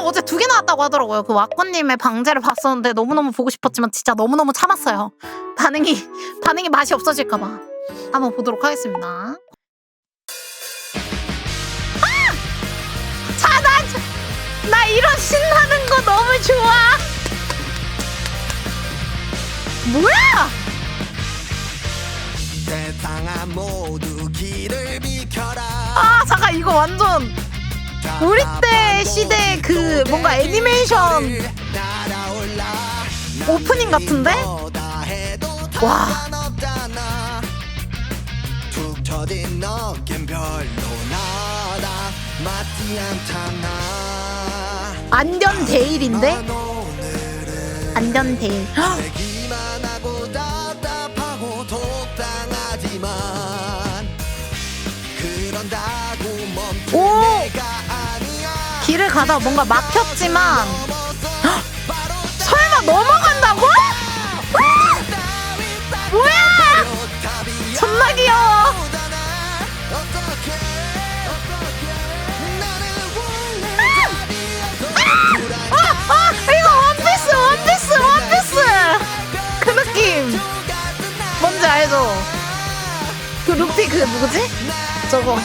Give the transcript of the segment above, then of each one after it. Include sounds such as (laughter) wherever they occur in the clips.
아 어제 두 개 나왔다고 하더라고요. 그 왁구님의 방제를 봤었는데 너무너무 보고 싶었지만 진짜 너무너무 참았어요. 반응이 (laughs) 반응이 맛이 없어질까봐. 한번 보도록 하겠습니다. 아! 차단! 나 이런 신나는 거 너무 좋아. 뭐야? 세상아 모두 길을 비켜라 아 잠깐 이거 완전 우리 때 시대 그 뭔가 애니메이션 오프닝 같은데? 와. 안전 데일인데? 안전 데일. (gasps) 오! 길을 가다 뭔가 막혔지만 설마 넘어간다고? 와! 뭐야? 답이 존나 귀여워. 원래 답이었어 아, 아 이거 원피스 원피스 원피스 그 느낌 뭔지 알죠? 그 루피 그 누구지? 저거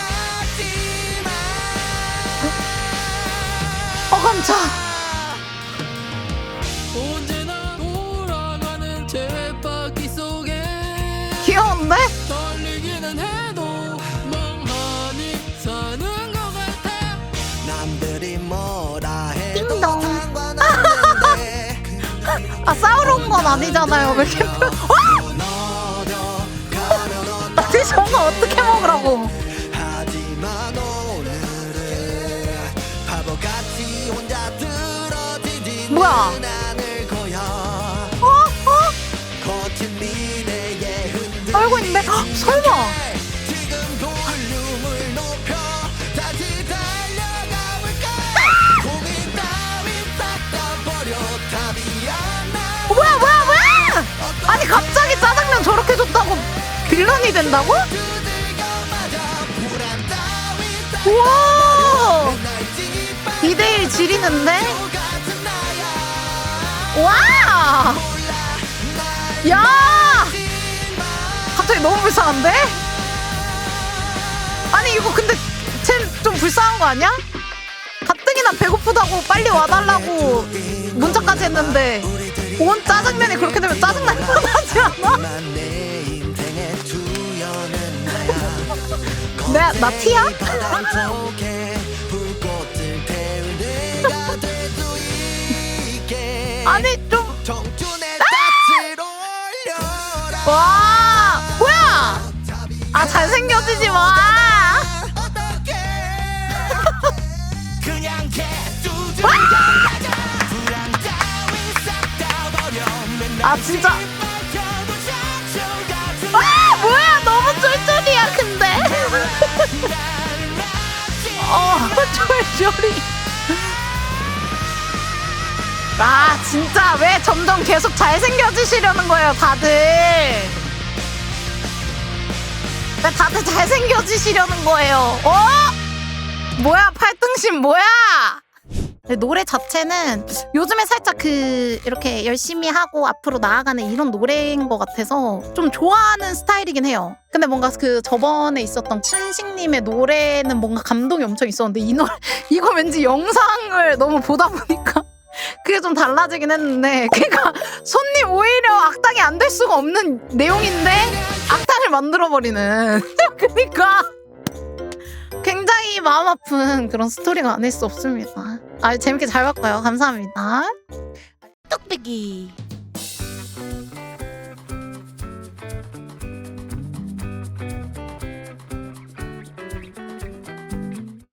속에 귀여운데? 띵동. (laughs) 아 싸우러 온 건 아니잖아요. 왜 이렇게 너려가면 (laughs) 아니 저거 어떻게 먹으라고 안나 뭐야 뭐야 뭐야 아니 갑자기 짜장면 저렇게 줬다고 빌런이 된다고? 우와 날 찌빠 2대1 지리는데? 와! 야! 갑자기 너무 불쌍한데? 아니 이거 근데 쟤좀 불쌍한 거 아니야? 가뜩이나 배고프다고 빨리 와달라고 문자까지 했는데 온 짜장면이 그렇게 되면 짜증날 뻔하지 않아? 내 인생의 주연은 나야 내, 나 티야? 내가 (laughs) 아니 좀 올려라 와! 아 잘생겨지지 마! 아 진짜. 와 뭐야. 너무 쫄쫄이야 근데. 어 쫄쫄이. 아 진짜. 왜 점점 계속 잘생겨지시려는 거예요 다들 왜 다들 잘생겨지시려는 거예요 어? 뭐야 팔등심 뭐야 노래 자체는 요즘에 살짝 그 이렇게 열심히 하고 앞으로 나아가는 이런 노래인 것 같아서 좀 좋아하는 스타일이긴 해요. 근데 뭔가 그 저번에 있었던 춘식님의 노래는 뭔가 감동이 엄청 있었는데 이 노래 (laughs) 이거 왠지 영상을 너무 보다 보니까 (laughs) 그게 좀 달라지긴 했는데 그러니까 손님 오히려 악당이 안 될 수가 없는 내용인데 악당을 만들어 버리는 (laughs) 그러니까 굉장히 마음 아픈 그런 스토리가 아닐 수 없습니다. 아 재밌게 잘 봤고요. 감사합니다. 뚝배기.